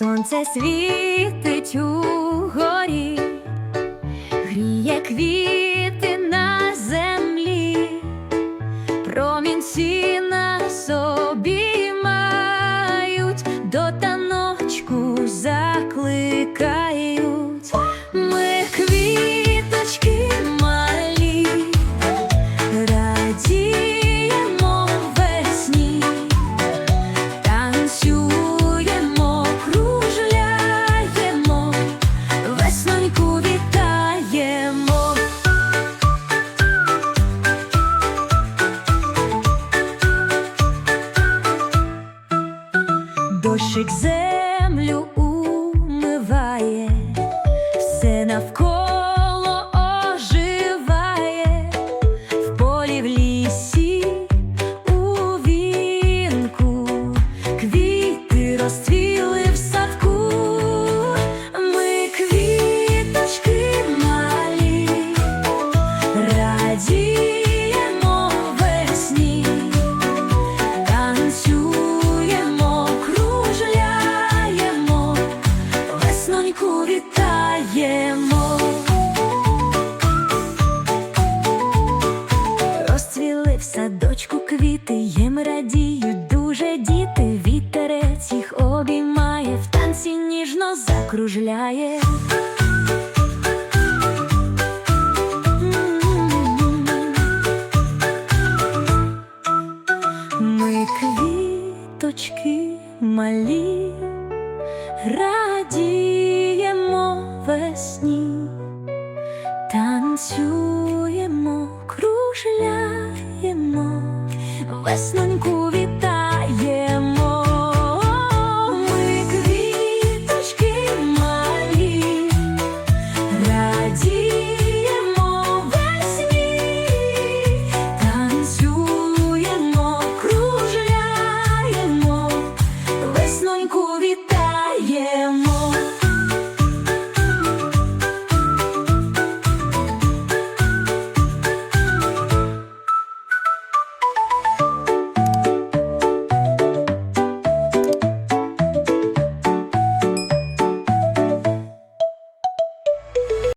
Сонце світить угорі, Дощик землю умиває, все навколо оживає, в полі в лісі у вінку, квіти розцвіли садочку квіти, їм радіють дуже діти. Вітерець їх обіймає, в танці ніжно закружляє. Ми квіточки малі, радіємо весні, танцюємо, граємо, весноньку вітаємо, ми квіточки малі, радіємо весні, танцюємо, кружляємо, весноньку вітаємо.